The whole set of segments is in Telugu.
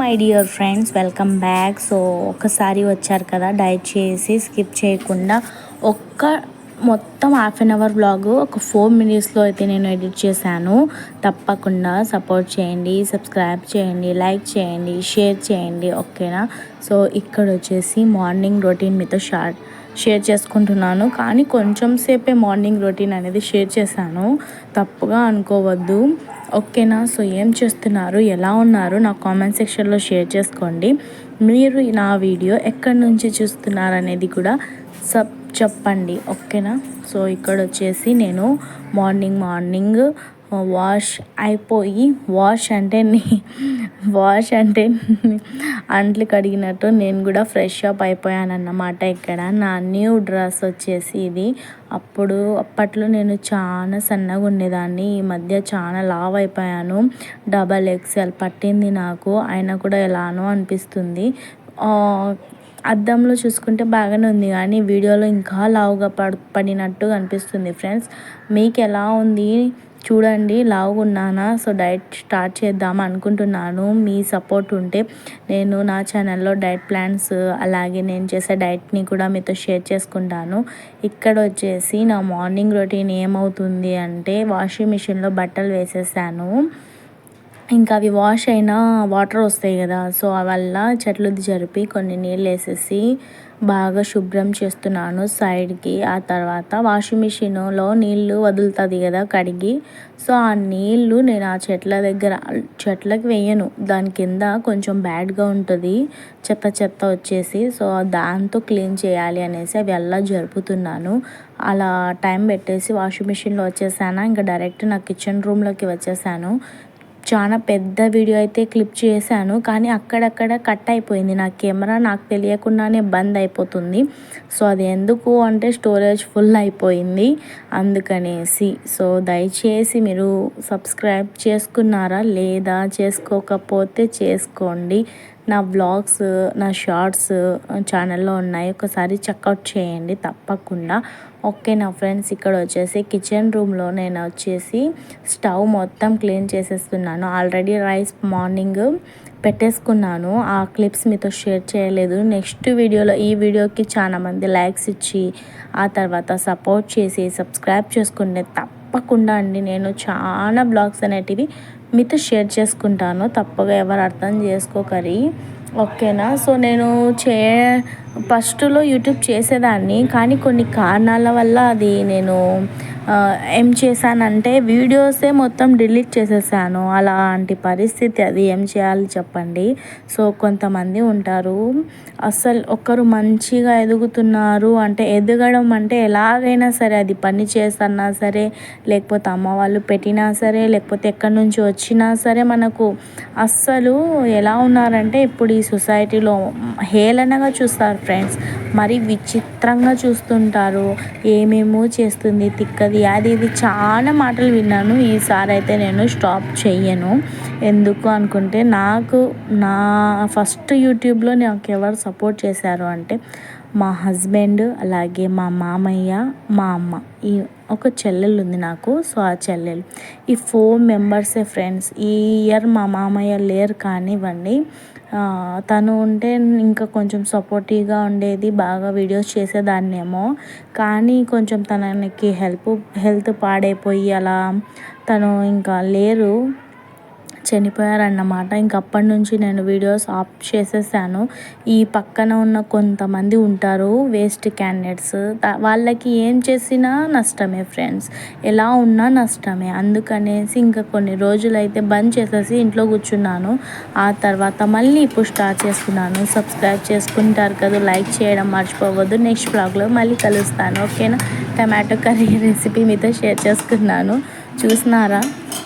My dear friends welcome back. So ఒకసారి వచ్చారు కదా డైట్ చేసి స్కిప్ చేయకుండా ఒక్క మొత్తం హాఫ్ అన్ అవర్ బ్లాగ్ ఒక ఫోర్ మినిట్స్లో అయితే నేను ఎడిట్ చేశాను. తప్పకుండా సపోర్ట్ చేయండి సబ్స్క్రైబ్ చేయండి లైక్ చేయండి షేర్ చేయండి ఓకేనా? సో ఇక్కడ వచ్చేసి మార్నింగ్ రొటీన్ మీతో షార్ట్ షేర్ చేసుకుంటున్నాను. కానీ కొంచెం సేపే మార్నింగ్ రొటీన్ అనేది షేర్ చేశాను. తప్పుగా అనుకోవద్దు. ఓకేనా? సో ఏం చేస్తున్నారు? ఎలా ఉన్నారు? నా కామెంట్ సెక్షన్లో షేర్ చేసుకోండి. మీరు నా వీడియో ఎక్కడి నుంచి చూస్తున్నారు అనేది కూడా సబ్ చెప్పండి. ఓకేనా? సో ఇక్కడ వచ్చేసి నేను మార్నింగ్ మార్నింగ్ వాష్ అయిపోయి వాష్ అంటే నీ వాష్ అంటే అంట్లు కడిగినట్టు నేను కూడా ఫ్రెష్ అప్ అయిపోయాను అన్నమాట ఇక్కడ. నా న్యూ డ్రెస్ వచ్చేసి ఇది. అప్పుడు అప్పట్లో నేను చాలా సన్నగా ఉండేదాన్ని. ఈ మధ్య చాలా లావ్ అయిపోయాను. డబల్ ఎక్స్ఎల్ పట్టింది నాకు. అయినా కూడా ఎలానో అనిపిస్తుంది. అద్దంలో చూసుకుంటే బాగానే ఉంది కానీ వీడియోలో ఇంకా లావుగా పడ్ పడినట్టు అనిపిస్తుంది ఫ్రెండ్స్. మీకు ఎలా ఉంది? చూడండి లావుగున్నానా సో డైట్ స్టార్ట్ చేద్దాం అనుకుంటున్నాను. మీ సపోర్ట్ ఉంటే నేను నా ఛానల్లో డైట్ ప్లాన్స్ అలాగే నేను చేసే డైట్ని కూడా మీతో షేర్ చేసుకుంటాను. ఇక్కడ వచ్చేసి నా మార్నింగ్ రొటీన్ ఏమవుతుంది అంటే వాషింగ్ మిషన్లో బట్టలు వేసేసాను. ఇంకా అవి వాష్ అయినా వాటర్ వస్తాయి కదా సో వల్ల చెట్లు జరిపి కొన్ని నీళ్ళు వేసేసి బాగా శుభ్రం చేస్తున్నాను సైడ్కి ఆ తర్వాత వాషింగ్ మిషన్లో నీళ్ళు వదులుతుంది కదా కడిగి సో ఆ నీళ్ళు నేను ఆ చెట్ల దగ్గర చెట్లకు వేయను. దాని కింద కొంచెం బ్యాడ్గా ఉంటుంది చెత్త చెత్త వచ్చేసి సో దాంతో క్లీన్ చేయాలి అనేసి అవి ఎలా జరుపుతున్నాను. అలా టైం పెట్టేసి వాషింగ్ మిషన్లో వచ్చేసాను ఇంకా డైరెక్ట్ నా కిచెన్ రూమ్లోకి వచ్చేసాను. చాలా పెద్ద వీడియో అయితే క్లిప్ చేశాను కానీ అక్కడక్కడ కట్ అయిపోయింది. నా కెమెరా నాకు తెలియకుండానే బంద్ అయిపోతుంది. సో అది ఎందుకు అంటే స్టోరేజ్ ఫుల్ అయిపోయింది అందుకనేసి. సో దయచేసి మీరు సబ్స్క్రైబ్ చేసుకున్నారా? లేదా? చేసుకోకపోతే చేసుకోండి. నా వ్లాగ్స్ నా షార్ట్స్ ఛానల్లో ఉన్నాయి. ఒకసారి చెక్అవుట్ చేయండి తప్పకుండా. ఓకే నా ఫ్రెండ్స్ ఇక్కడ వచ్చేసి కిచెన్ రూమ్లో నేను వచ్చేసి స్టవ్ మొత్తం క్లీన్ చేసేస్తున్నాను. ఆల్రెడీ రైస్ మార్నింగ్ పెట్టేసుకున్నాను. ఆ క్లిప్స్ మీతో షేర్ చేయలేదు. నెక్స్ట్ వీడియోలో ఈ వీడియోకి చాలామంది లైక్స్ ఇచ్చి ఆ తర్వాత సపోర్ట్ చేసి సబ్స్క్రైబ్ చేసుకుంటే తప్పకుండా అండి. నేను చాలా బ్లాగ్స్ అనేటివి మీతో షేర్ చేసుకుంటాను. తప్పగా ఎవరు అర్థం చేసుకోకరి. ఓకేనా? సో నేను చే ఫస్ట్లో యూట్యూబ్ చేసేదాన్ని. కానీ కొన్ని కారణాల వల్ల అది నేను ఏం చేశానంటే వీడియోసే మొత్తం డిలీట్ చేసేసాను. అలాంటి పరిస్థితి అది ఏం చేయాలి చెప్పండి. సో కొంతమంది ఉంటారు అసలు ఒకరు మంచిగా ఎదుగుతున్నారు అంటే ఎదగడం అంటే ఎలాగైనా సరే అది పని చేసన్నా సరే లేకపోతే అమ్మ వాళ్ళు పెట్టినా సరే లేకపోతే ఎక్కడి నుంచి వచ్చినా సరే మనకు అస్సలు ఎలా ఉన్నారంటే ఇప్పుడు ఈ సొసైటీలో హేళనగా చూస్తారు ఫ్రెండ్స్. మరి విచిత్రంగా చూస్తుంటారు. ఏమేమో చేస్తుంది తిక్కది. అది ఇది చాలా మాటలు విన్నాను. ఈసారి అయితే నేను స్టాప్ చెయ్యను. ఎందుకు అనుకుంటే నాకు నా ఫస్ట్ యూట్యూబ్లో నాకు ఎవరు సపోర్ట్ చేశారు అంటే మా హస్బెండ్ అలాగే మా మామయ్య మా అమ్మ. ఈ ఒక చెల్లెలు ఉంది నాకు. సో ఆ చెల్లెలు. ఈ ఫోర్ మెంబర్సే ఫ్రెండ్స్. ఈ ఇయర్ మా మామయ్య లేరు కానివ్వండి. తను ఉంటే ఇంకా కొంచెం సపోర్టివ్గా ఉండేది బాగా వీడియోస్ చేసేదాన్నేమో. కానీ కొంచెం తనకి హెల్ప్ హెల్త్ పాడైపోయి అలా తను ఇంకా లేరు. చనిపోయారన్నమాట. ఇంక అప్పటి నుంచి నేను వీడియోస్ ఆఫ్ చేసేసాను. ఈ పక్కన ఉన్న కొంతమంది ఉంటారు వేస్ట్ క్యాండిడేట్స్ వాళ్ళకి ఏం చేసినా నష్టమే ఫ్రెండ్స్ ఎలా ఉన్నా నష్టమే. అందుకనేసి ఇంకా కొన్ని రోజులైతే బంద్ చేసేసి ఇంట్లో కూర్చున్నాను. ఆ తర్వాత మళ్ళీ ఇప్పుడు స్టార్ట్ చేసుకున్నాను సబ్స్క్రైబ్ చేసుకుంటారు కదా లైక్ చేయడం మర్చిపోవద్దు. నెక్స్ట్ బ్లాగ్లో మళ్ళీ కలుస్తాను. ఓకేనా టమాటో కర్రీ రెసిపీ మీతో షేర్ చేసుకున్నాను. చూసినారా?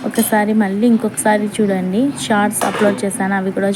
ఒకసారి మళ్ళీ ఇంకొకసారి చూడండి. షార్ట్స్ అప్లోడ్ చేశాను అవి కూడా